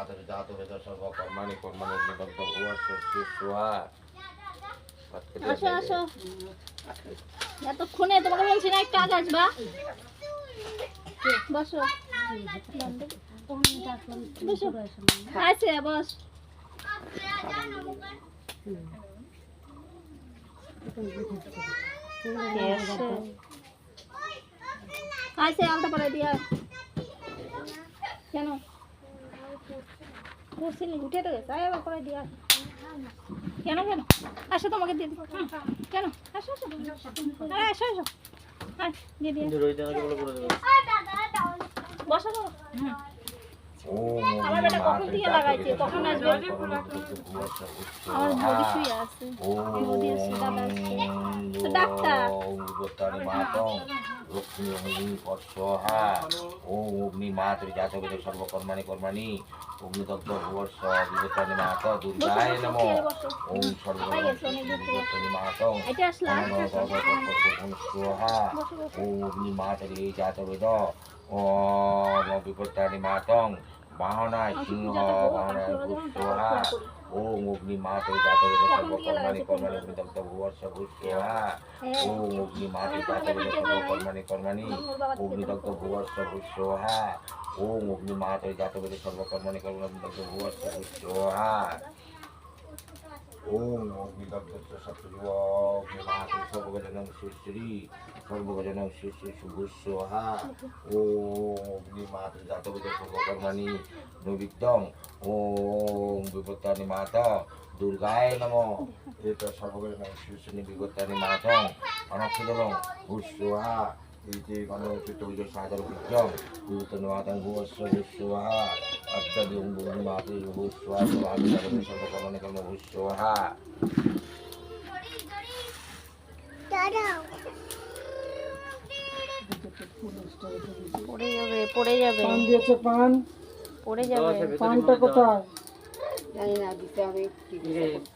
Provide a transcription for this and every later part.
আদর্জাত বেদা সর্ব কর্মাণি কর্মাণি নিবদ্ধ হওয়ার সৃষ্টি সুহা আসো আসো। এতক্ষণে তোমাকে বলছি না একটা আগে আসবা। বসো। আছে বস। আছে দিয়া কেন? বসিনি উঠে তো গেছে আবার করে দিয়া কেন কেন আসো তোমাকে দিয়ে হুম, কেন আসো আসো আরে আসো আসো আয়, দিয়ে দিয়ে বসো বসো হুম আমার বেটা কখন থেকে লাগাইছে কখন আসবে আমার বডি শুয়ে আছে বডি আছে দাদা আসছে তো ডাক্তার ওম অগ্নি মাতৃ জাতবেদ সর্বকর্মাণি কর্মাণি অগ্নিদগ্ধ ভুবর্ষ বিবর্তনি মাত দুর্গায় নম ওম সর্বকর্মাণি মাত স্বাহা ওম অগ্নি মাতৃ জাতবেদ ও বিবর্তনি মাতং বাহনা সিংহ বাহনা ভূস্বাহা ওম অগ্নি মাতৃ জাতবেদ সর্বকর্মাণি কর্মাণি অগ্নিদগ্ধ ভুবর্ষ ভূস্বাহা ওম অগ্নি মাতৃ জাতবেদ সর্বকর্মাণি কর্মাণি অগ্নিদগ্ধ ভুবর্ষ ভূস্বাহা ওম অগ্নি মাতৃ জাতবেদ সর্বকর্মাণি কর্মাণি অগ্নিদগ্ধ ভুবর্ষ ভূস্বাহা ওম অগ্নিদগ্ধ সপ্তযুগ ওম অগ্নি মাতৃ জাতবেদ সর্বকর্মাণি নৈবিদ্যং ওম বিপত্তানি মাতা দুর্গায় নম এত সর্বগজনং শ্রী শ্রী বিপত্তানি মাতং ভূস্বাহা ইতি গণচিত্তবিজ সাদর বিদ্যং বিপত্তানি মাতং ভূস্ব ভূস্বাহা মাতৃ কর্ম ভূস্বাহা পড়ে যাবে পড়ে যাবে। পান দিয়েছে পান। পড়ে যাবে। পানটা কোথায়? সে সুপারি রাখা আছে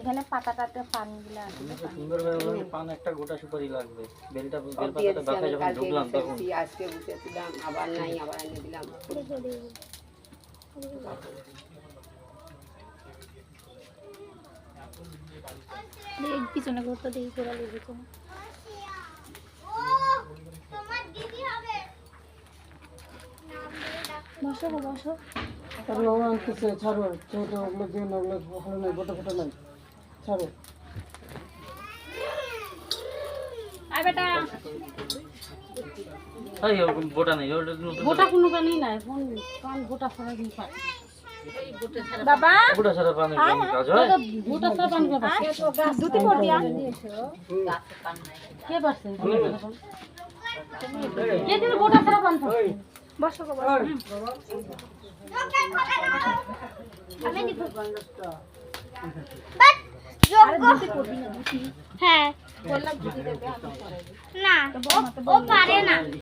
এখানে পাতাটাতে পানিগুলো আছে। সুন্দর ভাবে পান একটা গোটা সুপারি লাগবে। বেলটা বেল পাতাটা বাসায় যখন ঢুকলাম তখন। আজকে বসেছিলাম আবার নাই আবার এনে দিলাম। পিছনে ঘুরতে দেখি ঘোরা লেগেছে বসো বসো। আরে আনতেছে ছাড়ো ছোট ওগুলো দিও ওগুলো ওখানে নাই গোটা ফোটা নাই। ছাড়ো আয় বেটা। এই ওরকম বোটা নেই ওটা নতুন গোটা কোনো পানি নাই কোন কান গোটা ছাড়া দিন পানি বাবা গোটা ছাড়া পান কাজ হয়? গোটা ছাড়া পানি কথা দুটি করে দিয়া। কে পারছে? কে দিল গোটা ছাড়া পানি বসো গো, বসো আমি দিব হ্যাঁ। না ও পারে না।